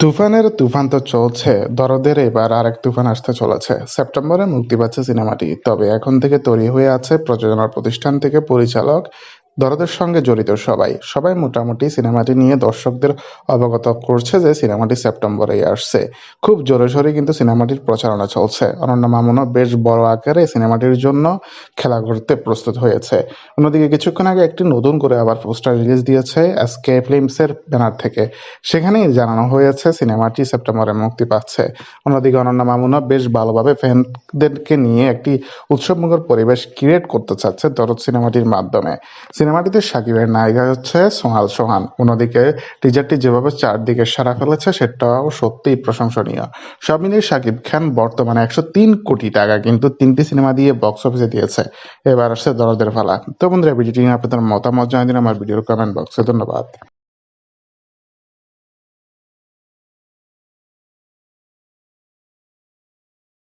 তুফানের তুফান তো চলছে, দরদের এবার আরেক তুফান আসতে চলেছে। সেপ্টেম্বরে মুক্তি পাচ্ছে সিনেমাটি, তবে এখন থেকে তৈরি হয়ে আছে প্রযোজনা প্রতিষ্ঠান থেকে পরিচালক দরদের সঙ্গে জড়িত সবাই। সবাই মোটামুটি সিনেমাটি নিয়ে দর্শকদের অবগত করছে যে সিনেমাটি সেপ্টেম্বরে আসছে। খুব জোরে সোরে কিন্তু সিনেমাটির প্রচারণা চলছে। অনন্য মামুনও বেশ বড় আকারে সিনেমাটির জন্য খেলা করতে প্রস্তুত হয়েছে। অন্যদিকে কিছুক্ষণ আগে একটি নতুন করে আবার পোস্টার রিলিজ দিয়েছে এসকে ফিল্মসের ব্যানার থেকে। সেখানেই জানানো হয়েছে সিনেমাটি সেপ্টেম্বরে মুক্তি পাচ্ছে। অন্যদিকে অনন্য মামুনও বেশ ভালোভাবে ফ্যানদেরকে নিয়ে একটি উৎসবমুখর পরিবেশ ক্রিয়েট করতে চাচ্ছে দরদ সিনেমাটির মাধ্যমে। সিনেমাটিতে সাকিবের নায়িকা হচ্ছে সোহাল সোহান। অন্যদিকে টিজারটি যেভাবে চারদিকে সারা ফেলেছে, সেটাও সত্যিই প্রশংসনীয়। সব মিলিয়ে সাকিব খান বর্তমানে একশো তিন কোটি টাকা কিন্তু তিনটি সিনেমা দিয়ে বক্স অফিসে দিয়েছে। এবার আসছে দরদের ফালা তো বন্ধুরা, ভিডিওটি আপনাদের মতামত জানিয়ে দিন, আমার ভিডিওর কমেন্ট বক্সে ধন্যবাদ।